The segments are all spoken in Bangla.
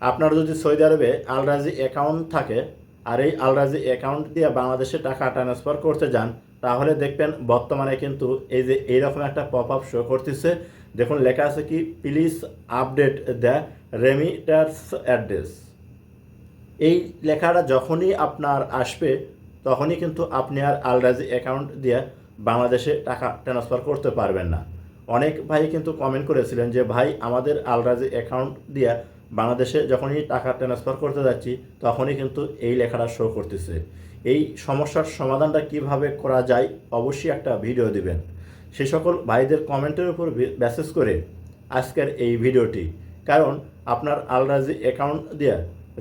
আপনার যদি সৌদি আরবে আলরাজি অ্যাকাউন্ট থাকে আর এই আলরাজি অ্যাকাউন্ট দিয়ে বাংলাদেশে টাকা ট্রান্সফার করতে যান, তাহলে দেখবেন বর্তমানে কিন্তু এই যে এইরকম একটা পপ আপ শো করতেছে। দেখুন, লেখা আছে কি please update the remitters address এই লেখাটা যখনই আপনার আসবে, তখনই কিন্তু আপনি আর আলরাজি অ্যাকাউন্ট দিয়ে বাংলাদেশে টাকা ট্রান্সফার করতে পারবেন না। অনেক ভাই কিন্তু কমেন্ট করেছিলেন যে, ভাই, আমাদের আলরাজি অ্যাকাউন্ট দিয়ে বাংলাদেশে যখনই টাকা ট্রান্সফার করতে যাচ্ছি, তখনই কিন্তু এই লেখাটা শো করতেছে। এই সমস্যার সমাধানটা কীভাবে করা যায়, অবশ্যই একটা ভিডিও দিবেন। সেই সকল ভাইদের কমেন্টের উপর মেসেজ করে আজকের এই ভিডিওটি কারণ আপনার আলরাজি অ্যাকাউন্ট দিয়ে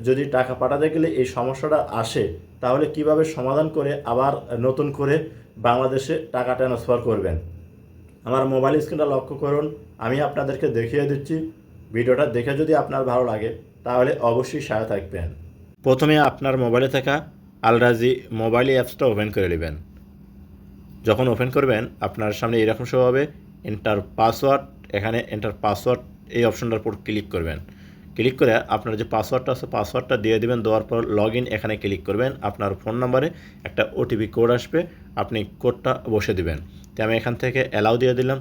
যদি টাকা পাঠাতে গেলে এই সমস্যাটা আসে, তাহলে কীভাবে সমাধান করে আবার নতুন করে বাংলাদেশে টাকা ট্রান্সফার করবেন? আমার মোবাইল স্ক্রিনটা লক্ষ্য করুন, আমি আপনাদেরকে দেখিয়ে দিচ্ছি। ভিডিওটা দেখে যদি আপনার ভালো লাগে, তাহলে অবশ্যই সাথে থাকবেন। প্রথমে আপনার মোবাইলে থাকা আলরাজি মোবাইল অ্যাপসটা ওপেন করে নেবেন। যখন ওপেন করবেন, আপনার সামনে এরকম শো হবে এন্টার পাসওয়ার্ড এখানে এন্টার পাসওয়ার্ড এই অপশনটার উপর ক্লিক করবেন। ক্লিক করে আপনার যে পাসওয়ার্ডটা আছে পাসওয়ার্ডটা দিয়ে দেবেন, দেওয়ার পর লগ ইন এখানে ক্লিক করবেন। আপনার ফোন নাম্বারে একটা ওটিপি কোড আসবে, আপনি কোডটা বসে দিবেন। তো আমি এখান থেকে অ্যালাউ দিয়ে দিলাম।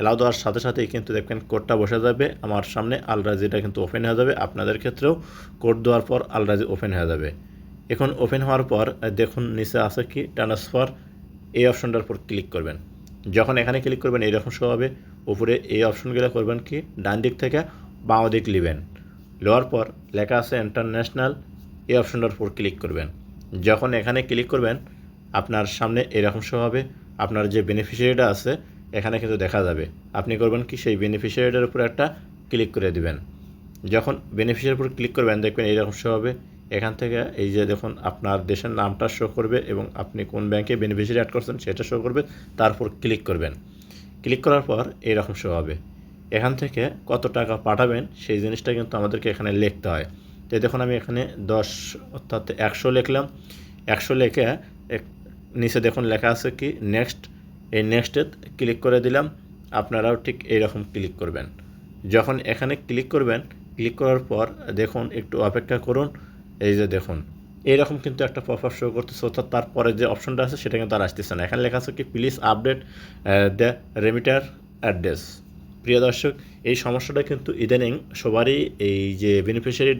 অ্যালাউ দেওয়ার সাথে সাথেই কিন্তু দেখবেন কোডটা বসে যাবে। আমার সামনে আলরাজিটা কিন্তু ওপেন হয়ে যাবে। আপনাদের ক্ষেত্রেও কোড দেওয়ার পর আলরাজি ওপেন হয়ে যাবে। এখন ওপেন হওয়ার পর দেখুন নিচে আছে কি? ট্রান্সফার এই অপশনটার উপর ক্লিক করবেন। যখন এখানে ক্লিক করবেন, এইরকম শো হবে। উপরে এই অপশনগুলো করবেন কি? ডান দিক থেকে বাঁ দিক নেবেন। নেওয়ার পর লেখা আছে ইন্টারন্যাশনাল এই অপশনটার উপর ক্লিক করবেন। যখন এখানে ক্লিক করবেন, আপনার সামনে এরকম শো হবে। আপনার যে বেনিফিশিয়ারিটা আছে এখানে কিন্তু দেখা যাবে। আপনি করবেন কি, সেই বেনিফিশিয়ারিটার উপর একটা ক্লিক করে দিবেন। যখন বেনিফিশিয়ারির উপর ক্লিক করবেন, দেখবেন এইরকম শো হবে। এখান থেকে এই যে দেখুন, আপনার দেশের নামটা শো করবে এবং আপনি কোন ব্যাংকে বেনিফিশিয়ারি অ্যাড করছেন সেটা শো করবে, তারপর ক্লিক করবেন। ক্লিক করার পর এইরকম শো হবে। এখান থেকে কত টাকা পাঠাবেন, সেই জিনিসটা কিন্তু আমাদেরকে এখানে লিখতে হয়। তো দেখুন, আমি এখানে দশ, অর্থাৎ একশো লিখলাম। একশো লিখে নিচে দেখুন লেখা আছে কি নেক্সট এই নেক্সটে ক্লিক করে দিলাম, আপনারাও ঠিক এইরকম ক্লিক করবেন। যখন এখানে ক্লিক করবেন ক্লিক করার পর দেখুন, একটু অপেক্ষা করুন, এই যে দেখুন, এইরকম কিন্তু একটা পপ আপ শো করতেছে। অর্থাৎ তারপরে যে অপশনটা আছে, সেটা কিন্তু আর আসতেছে না। এখানে লেখা আছে কি please update the remitter address প্রিয় দর্শক, এই সমস্যাটা কিন্তু ইদানিং সবারই এই যে বেনিফিশিয়ারি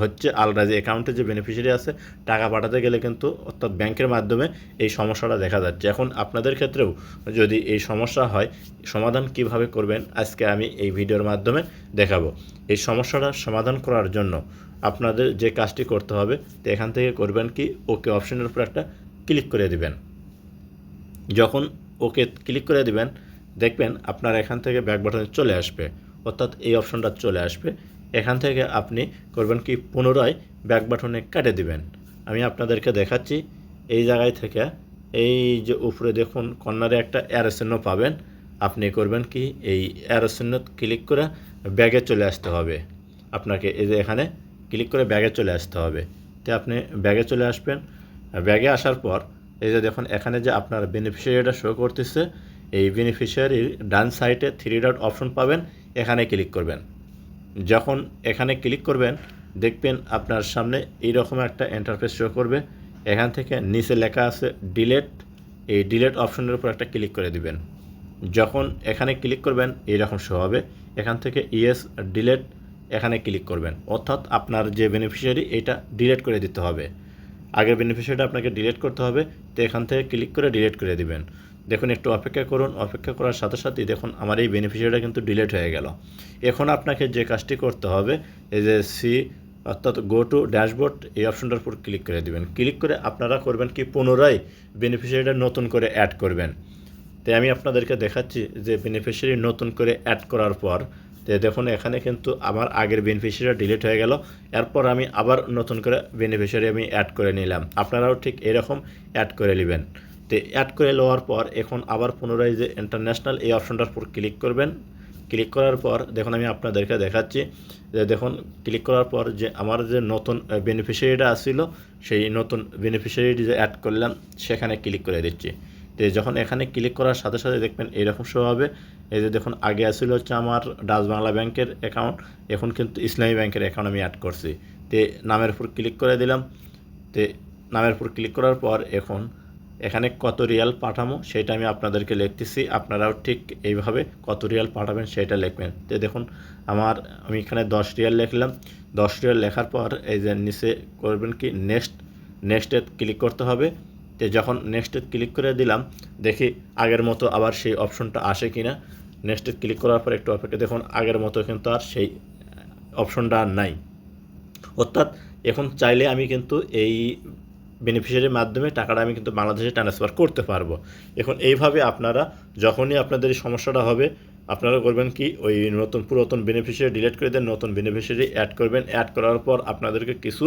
হচ্ছে আলরাজি অ্যাকাউন্টে যে বেনিফিশিয়ারি আছে, টাকা পাঠাতে গেলে কিন্তু অর্থাৎ ব্যাংকের মাধ্যমে এই সমস্যাটা দেখা যাচ্ছে। এখন আপনাদের ক্ষেত্রেও যদি এই সমস্যা হয়, সমাধান কীভাবে করবেন আজকে আমি এই ভিডিওর মাধ্যমে দেখাবো। এই সমস্যাটা সমাধান করার জন্য আপনাদের যে কাজটি করতে হবে, তো এখান থেকে করবেন কি? ওকে অপশনের উপর একটা ক্লিক করে দিবেন। যখন ওকে ক্লিক করে দিবেন, দেখবেন আপনার এখান থেকে ব্যাক বাটনে চলে আসবে। অর্থাৎ এই অপশনটা চলে আসবে। এখান থেকে আপনি করবেন কি, পুনরায় ব্যাক বাটনে কেটে দিবেন। আমি আপনাদেরকে দেখাচ্ছি, এই জায়গায় থেকে এই যে উপরে দেখুন, কর্নারে একটা অ্যারোসেন্য পাবেন। আপনি করবেন কি, এই অ্যারোসেন্য ক্লিক করে ব্যাগে চলে আসতে হবে। আপনাকে এই যে এখানে ক্লিক করে ব্যাগে চলে আসতে হবে। তো আপনি ব্যাগে চলে আসবেন। ব্যাগে আসার পর, এই যে দেখুন, এখানে যে আপনার বেনিফিশিয়ারিটা শো করতেছে, এই বেনিফিশিয়ারির ডান সাইডে থ্রি ডট অপশন পাবেন। এখানে ক্লিক করবেন। যখন এখানে ক্লিক করবেন, দেখবেন আপনার সামনে এইরকম একটা এন্টারফেস শো করবে। এখান থেকে নিচে লেখা আছে ডিলেট এই ডিলেট অপশনের উপর একটা ক্লিক করে দিবেন। যখন এখানে ক্লিক করবেন, এইরকম শো হবে। এখান থেকে ইয়েস ডিলেট এখানে ক্লিক করবেন। অর্থাৎ আপনার যে বেনিফিশিয়ারি এটা ডিলেট করে দিতে হবে। আগের বেনিফিশিয়ারিটা আপনাকে ডিলিট করতে হবে। তো এখান থেকে ক্লিক করে ডিলেট করে দিবেন। দেখুন, একটু অপেক্ষা করুন, অপেক্ষা করার সাথে সাথেই দেখুন, আমার এই বেনিফিশিয়ারিটা কিন্তু ডিলেট হয়ে গেল। এখন আপনাকে যে কাজটি করতে হবে, এই যে সি অর্থাৎ গো টু ড্যাশবোর্ড এই অপশনটার উপর ক্লিক করে দিবেন। ক্লিক করে আপনারা করবেন কি, পুনরায় বেনিফিশিয়ারিটা নতুন করে অ্যাড করবেন। তাই আমি আপনাদেরকে দেখাচ্ছি যে বেনিফিশিয়ারি নতুন করে অ্যাড করার পর, তো দেখুন, এখানে কিন্তু আমার আগের বেনিফিশিয়ারি ডিলিট হয়ে গেল। এরপর আমি আবার নতুন করে বেনিফিশিয়ারি আমি অ্যাড করে নিলাম। আপনারাও ঠিক এরকম অ্যাড করে নেবেন। তো অ্যাড করে নেওয়ার পর এখন আবার পুনরায় যে ইন্টারন্যাশনাল এই অপশনটার উপর ক্লিক করবেন। ক্লিক করার পর দেখুন আমি আপনাদেরকে দেখাচ্ছি যে দেখুন ক্লিক করার পর যে আমার যে নতুন বেনিফিশিয়ারিটা আসছিল, সেই নতুন বেনিফিশিয়ারি যে অ্যাড করলাম, সেখানে ক্লিক করে দিচ্ছি। তো যখন এখানে ক্লিক করার সাথে সাথে দেখবেন এইরকম শো হবে। এই যে দেখুন, আগে আসছিল হচ্ছে আমার ডাচ বাংলা ব্যাংকের অ্যাকাউন্ট এখন কিন্তু ইসলামী ব্যাংকের অ্যাকাউন্ট আমি অ্যাড করছি। তে নামের উপর ক্লিক করে দিলাম। তে নামের উপর ক্লিক করার পর এখন এখানে কত রিয়াল পাঠাবো সেটা আমি আপনাদেরকে লিখতেছি। আপনারাও ঠিক এইভাবে কত রিয়াল পাঠাবেন সেটা লিখবেন। তো দেখুন, আমার, আমি এখানে দশ রিয়াল লিখলাম। দশ রিয়াল লেখার পর এই যে নিচে করবেন কি, নেক্সট, নেক্সটে ক্লিক করতে হবে। তো যখন নেক্সটে ক্লিক করে দিলাম, দেখি আগের মতো আবার সেই অপশনটা আসে কি না নেক্সটে ক্লিক করার পর একটু অপেক্ষা, দেখুন আগের মতো কিন্তু আর সেই অপশনটা আর নাই। অর্থাৎ এখন চাইলে আমি কিন্তু এই বেনিফিশিয়ারির মাধ্যমে টাকাটা আমি কিন্তু বাংলাদেশে ট্রান্সফার করতে পারব। এখন এইভাবে আপনারা যখনই আপনাদের এই সমস্যাটা হবে আপনারা করবেন কি, ওই নতুন পুরাতন বেনিফিশিয়ারি ডিলিট করে দেন, নতুন বেনিফিশিয়ারি অ্যাড করবেন। অ্যাড করার পর আপনাদেরকে কিছু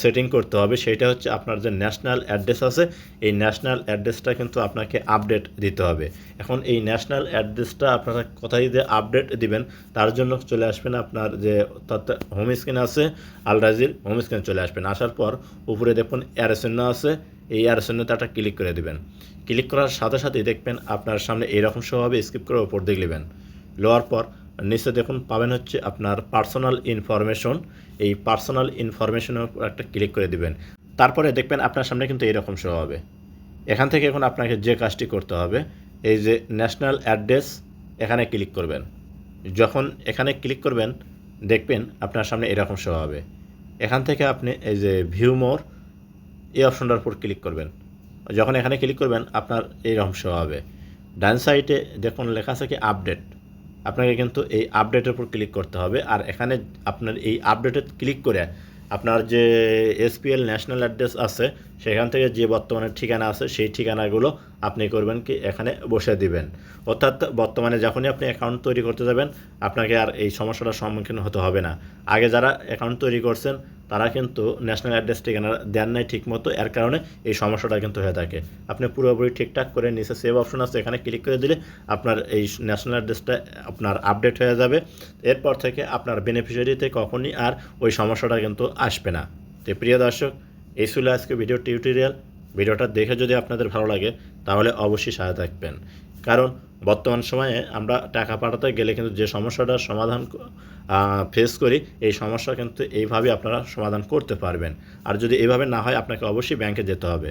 সেটিং করতে হবে। সেটা হচ্ছে আপনার যে ন্যাশনাল অ্যাড্রেস আছে, এই ন্যাশনাল অ্যাড্রেসটা কিন্তু আপনাকে আপডেট দিতে হবে। এখন এই ন্যাশনাল অ্যাড্রেসটা আপনারা কোথায় দিয়ে আপডেট দিবেন, তার জন্য চলে আসবেন আপনার যে অর্থাৎ হোম স্ক্রিন আছে, আলরাজির হোম স্ক্রিনে চলে আসবেন। আসার পর উপরে দেখুন অ্যারেসেন্না আছে এই অ্যারোসেন্যতে একটা ক্লিক করে দেবেন। ক্লিক করার সাথে সাথেই দেখবেন আপনার সামনে এইরকম শো হবে স্কিপ করে ওপর দিকে নেবেন পর নিচে দেখুন পাবেন হচ্ছে আপনার পার্সোনাল ইনফরমেশন এই পার্সোনাল ইনফরমেশনের উপর একটা ক্লিক করে দিবেন। তারপরে দেখবেন আপনার সামনে কিন্তু এরকম শো হবে এখান থেকে এখন আপনাকে যে কাজটি করতে হবে, এই যে ন্যাশনাল অ্যাড্রেস এখানে ক্লিক করবেন। যখন এখানে ক্লিক করবেন, দেখবেন আপনার সামনে এরকম শো হবে এখান থেকে আপনি এই যে ভিউ মোর এই অপশনটার উপর ক্লিক করবেন। যখন এখানে ক্লিক করবেন, আপনার এইরকম শো হবে। ডান সাইডে দেখুন লেখা আছে কি আপডেট আপনাকে কিন্তু এই আপডেটের উপর ক্লিক করতে হবে। আর এখানে আপনার এই আপডেটে ক্লিক করে আপনার যে এসপিএল ন্যাশনাল অ্যাড্রেস আছে, সেখান থেকে যে বর্তমানে ঠিকানা আছে, সেই ঠিকানাগুলো আপনি করবেন কি এখানে বসে দিবেন। অর্থাৎ বর্তমানে যখনই আপনি অ্যাকাউন্ট তৈরি করতে যাবেন, আপনাকে আর এই সমস্যাটার সম্মুখীন হতে হবে না। আগে যারা অ্যাকাউন্ট তৈরি করছেন তারা কিন্তু ন্যাশনাল অ্যাড্রেস ঠিকানা দেন নাই ঠিক মতো এর কারণে এই সমস্যাটা কিন্তু হয়ে থাকে। আপনি পুরোপুরি ঠিকঠাক করে নিচে সেভ অপশন আছে, এখানে ক্লিক করে দিলে আপনার এই ন্যাশনাল অ্যাড্রেসটা আপনার আপডেট হয়ে যাবে। এরপর থেকে আপনার বেনিফিশিয়ারিতে কখনই আর ওই সমস্যাটা কিন্তু আসবে না। তো প্রিয় দর্শক, এই ছিল আজকে ভিডিও টিউটোরিয়াল ভিডিওটা দেখে যদি আপনাদের ভালো লাগে, তাহলে অবশ্যই সাথে থাকবেন। কারণ বর্তমান সময়ে আমরা টাকা পাঠাতে গেলে কিন্তু যে সমস্যাটার সমাধান ফেস করি, এই সমস্যা কিন্তু এইভাবে আপনারা সমাধান করতে পারবেন। আর যদি এইভাবে না হয়, আপনাকে অবশ্যই ব্যাংকে যেতে হবে।